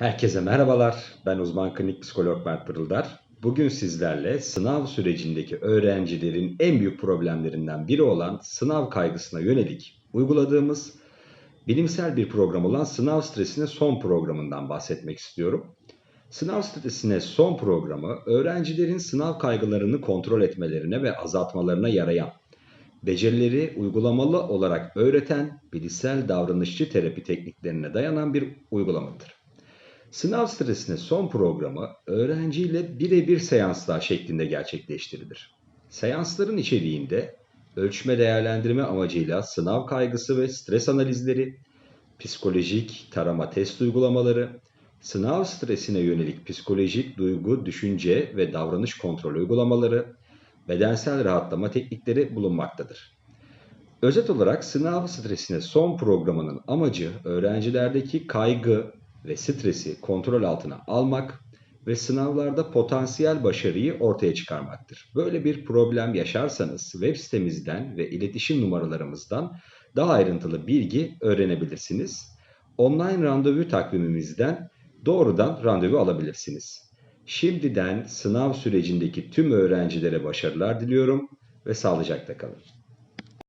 Herkese merhabalar. Ben uzman klinik psikolog Mert Pırıldar. Bugün sizlerle sınav sürecindeki öğrencilerin en büyük problemlerinden biri olan sınav kaygısına yönelik uyguladığımız bilimsel bir program olan Sınav Stresine Son programından bahsetmek istiyorum. Sınav stresine son programı öğrencilerin sınav kaygılarını kontrol etmelerine ve azaltmalarına yarayan, becerileri uygulamalı olarak öğreten bilişsel davranışçı terapi tekniklerine dayanan bir uygulamadır. Sınav stresine son programı öğrenciyle birebir seanslar şeklinde gerçekleştirilir. Seansların içeriğinde ölçme değerlendirme amacıyla sınav kaygısı ve stres analizleri, psikolojik tarama test uygulamaları, sınav stresine yönelik psikolojik duygu, düşünce ve davranış kontrol uygulamaları, bedensel rahatlama teknikleri bulunmaktadır. Özet olarak sınav stresine son programının amacı öğrencilerdeki kaygı ve stresi kontrol altına almak ve sınavlarda potansiyel başarıyı ortaya çıkarmaktır. Böyle bir problem yaşarsanız web sitemizden ve iletişim numaralarımızdan daha ayrıntılı bilgi öğrenebilirsiniz. Online randevu takvimimizden doğrudan randevu alabilirsiniz. Şimdiden sınav sürecindeki tüm öğrencilere başarılar diliyorum ve sağlıcakla kalın.